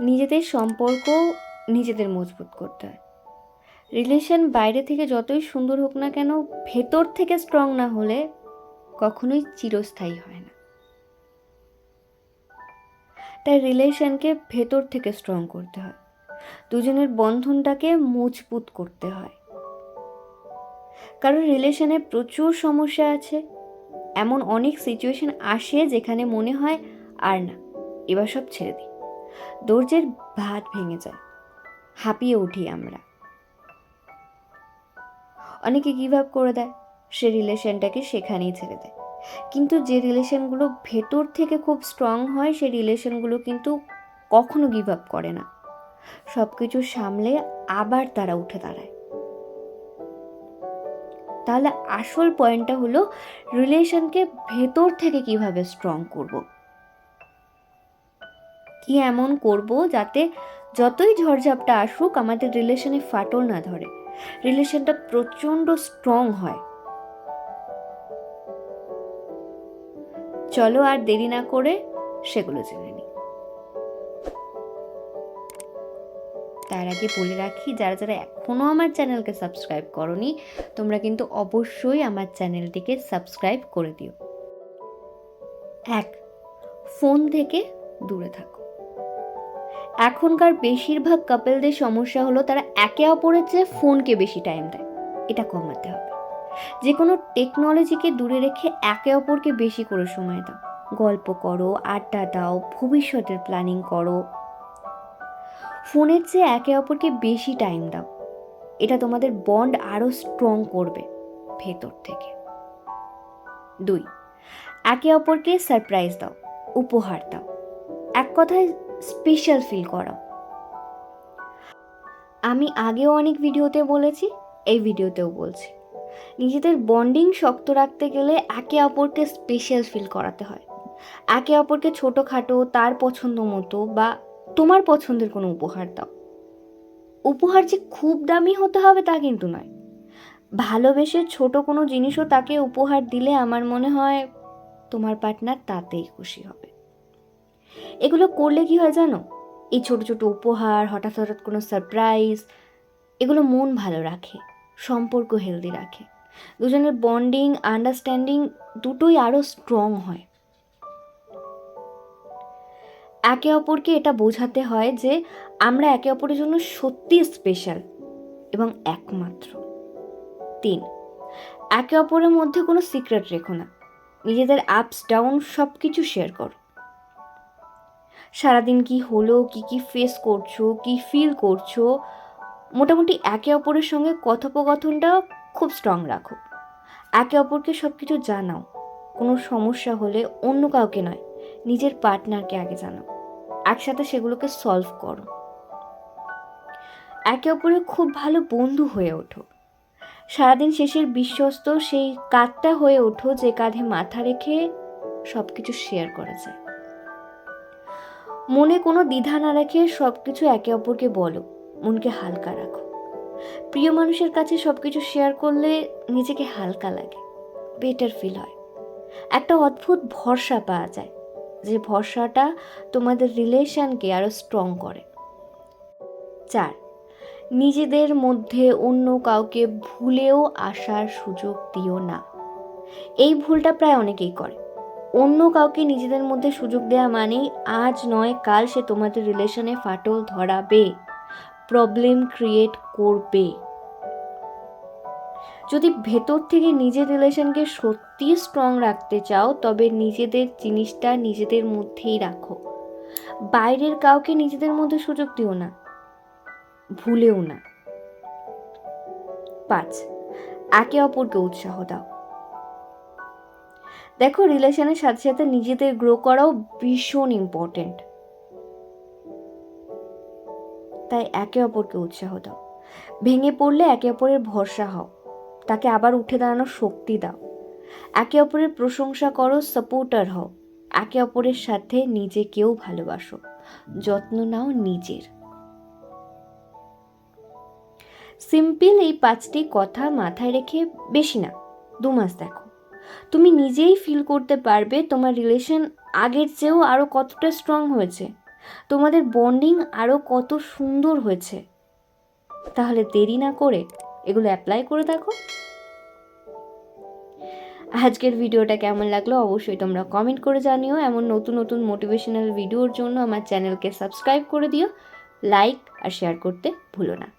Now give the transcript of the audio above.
নিজেদের সম্পর্ক নিজেদের মজবুত করতে হয়। রিলেশন বাইরে থেকে যতই সুন্দর হোক না কেন, ভেতর থেকে স্ট্রং না হলে কখনোই চিরস্থায়ী হয় না। তাই রিলেশনকে ভেতর থেকে স্ট্রং করতে হয়। দুজনের বন্ধনটাকে মজবুত করতে হয়। কারণ রিলেশনে প্রচুর সমস্যা আছে। এমন অনেক সিচুয়েশন আসে যেখানে মনে হয় আর না, এবার সব ছেড়ে দিই। দরজের ভাত ভেঙে যায়। হাঁপিয়ে উঠি আমরা। অনেকে গিভ আপ করে দেয়, সে রিলেশনটাকে সেখানেই ছেড়ে দেয়। কিন্তু যে রিলেশনগুলো ভেতর থেকে খুব স্ট্রং হয় সেই রিলেশনগুলো কিন্তু কখনো গিভ আপ করে না। সব কিছু সামলে আবার তারা উঠে দাঁড়ায়। তাহলে আসল পয়েন্টটা হলো, রিলেশনকে ভেতর থেকে কীভাবে স্ট্রং করব? কি এমন করব যাতে যতই ঝড়ঝাপটা আসুক আমাদের রিলেশনে ফাটল না ধরে। রিলেশনটা প্রচণ্ড স্ট্রং হয়। চলো আর দেরি না করে সেগুলো জেনে নিই তার আগে বলে রাখি, যারা যারা এখনও আমার চ্যানেলকে সাবস্ক্রাইব করনি, তোমরা কিন্তু অবশ্যই আমার চ্যানেলটিকে সাবস্ক্রাইব করে দিও। এক, ফোন থেকে দূরে থাকো। এখনকার বেশিরভাগ কাপেলদের সমস্যা হলো তারা একে অপরের চেয়ে ফোনকে বেশি টাইম দেয়। এটা কমাতে হবে। যে কোনো টেকনোলজিকে দূরে রেখে একে অপরকে বেশি করে সময় দাও। গল্প করো, আড্ডা দাও, ভবিষ্যতের প্ল্যানিং করো। ফোনের চেয়ে একে অপরকে বেশি টাইম দাও। এটা তোমাদের বন্ড আরও স্ট্রং করবে ভেতর থেকে। দুই, একে অপরকে সারপ্রাইজ দাও, উপহার দাও। এক কথায় স্পেশাল ফিল করাও। আমি আগেও অনেক ভিডিওতে বলেছি, এই ভিডিওতেও বলছি। নিজেদের বন্ডিং শক্ত রাখতে গেলে একে অপরকে স্পেশাল ফিল করাতে হয়। একে অপরকে ছোটোখাটো, তার পছন্দ মতো বা তোমার পছন্দের কোনো উপহার দাও। উপহার যে খুব দামি হতে হবে তা কিন্তু নয়। ভালোবেসে ছোট কোনো জিনিসও তাকে উপহার দিলে আমার মনে হয় তোমার পার্টনার তাতেই খুশি হবে। এগুলো করলে কি হয় জানো? এই ছোট ছোট উপহার, হঠাৎ হঠাৎ কোনো সারপ্রাইজ এগুলো মন ভালো রাখে, সম্পর্ক হেলদি রাখে। দুজনের বন্ডিং আন্ডারস্ট্যান্ডিং দুটোই আরও স্ট্রং হয়। একে অপরকে এটা বোঝাতে হয় যে আমরা একে অপরের জন্য সত্যি স্পেশাল এবং একমাত্র। তিন, একে অপরের মধ্যে কোনো সিক্রেট রেখো না। নিজেদের আপস ডাউন সব কিছু শেয়ার করো। সারাদিন কি হলো, কি কি ফেস করছ, কি ফিল করছ, মোটামুটি একে অপরের সঙ্গে কথোপকথনটা খুব স্ট্রং রাখো। একে অপরকে সব কিছু জানাও, কোনো সমস্যা হলে অন্য কাউকে নয়, নিজের পার্টনারকে আগে জানাও, একসাথে সেগুলোকে সলভ করো। একে অপরের খুব ভালো বন্ধু হয়ে ওঠো। সারাদিন শেষের বিশ্বস্ত সেই কাঁধটা হয়ে ওঠো যে কাঁধে মাথা রেখে সব কিছু শেয়ার করা যায়। মনে কোনো দ্বিধা না রেখে সব কিছু একে অপরকে বলো, মনকে হালকা রাখো। প্রিয় মানুষের কাছে সব কিছু শেয়ার করলে নিজেকে হালকা লাগে বেটার ফিল হয়। একটা অদ্ভুত ভরসা পাওয়া যায়, যে ভরসাটা তোমাদের রিলেশনকে আরও স্ট্রং করে। চার, নিজেদের মধ্যে অন্য কাউকে ভুলেও আসার সুযোগ দিও না। এই ভুলটা প্রায় অনেকেই করে। অন্য কাউকে নিজেদের মধ্যে সুযোগ দেওয়া মানেই আজ নয়, কাল সে তোমাদের রিলেশনে ফাটল ধরাবে প্রবলেম ক্রিয়েট করবে। যদি ভেতর থেকে নিজের রিলেশনকে সত্যি স্ট্রং রাখতে চাও, তবে নিজেদের জিনিসটা নিজেদের মধ্যেই রাখো। বাইরের কাউকে নিজেদের মধ্যে সুযোগ দিও না, ভুলেও না। পাঁচ, একে অপরকে উৎসাহ দাও। দেখো রিলেশনের সাথে সাথে নিজেদের গ্রো করাও ভীষণ ইম্পর্টেন্ট তাই একে অপরকে উৎসাহ দাও। ভেঙে পড়লে একে অপরের ভরসা হও। তাকে আবার উঠে দাঁড়ানোর শক্তি দাও। একে অপরের প্রশংসা করো সাপোর্টার হও। একে অপরের সাথে নিজেকেও ভালোবাসো। যত্ন নাও নিজের। সিম্পল এই পাঁচটি কথা মাথায় রেখে বেশি না, দু মাস দেখো। তুমি নিজেই ফিল করতে পারবে তোমার রিলেশন আগের চেয়েও আরও কতটা স্ট্রং হয়েছে। তোমাদের বন্ডিং আরও কত সুন্দর হয়েছে। তাহলে দেরি না করে এগুলো অ্যাপ্লাই করে দেখো। আজকের ভিডিওটা কেমন লাগল অবশ্যই তোমরা কমেন্ট করে জানিও। এমন নতুন নতুন মোটিভেশনাল ভিডিওর জন্য আমার চ্যানেলকে সাবস্ক্রাইব করে দিও। লাইক আর শেয়ার করতে ভুলো না।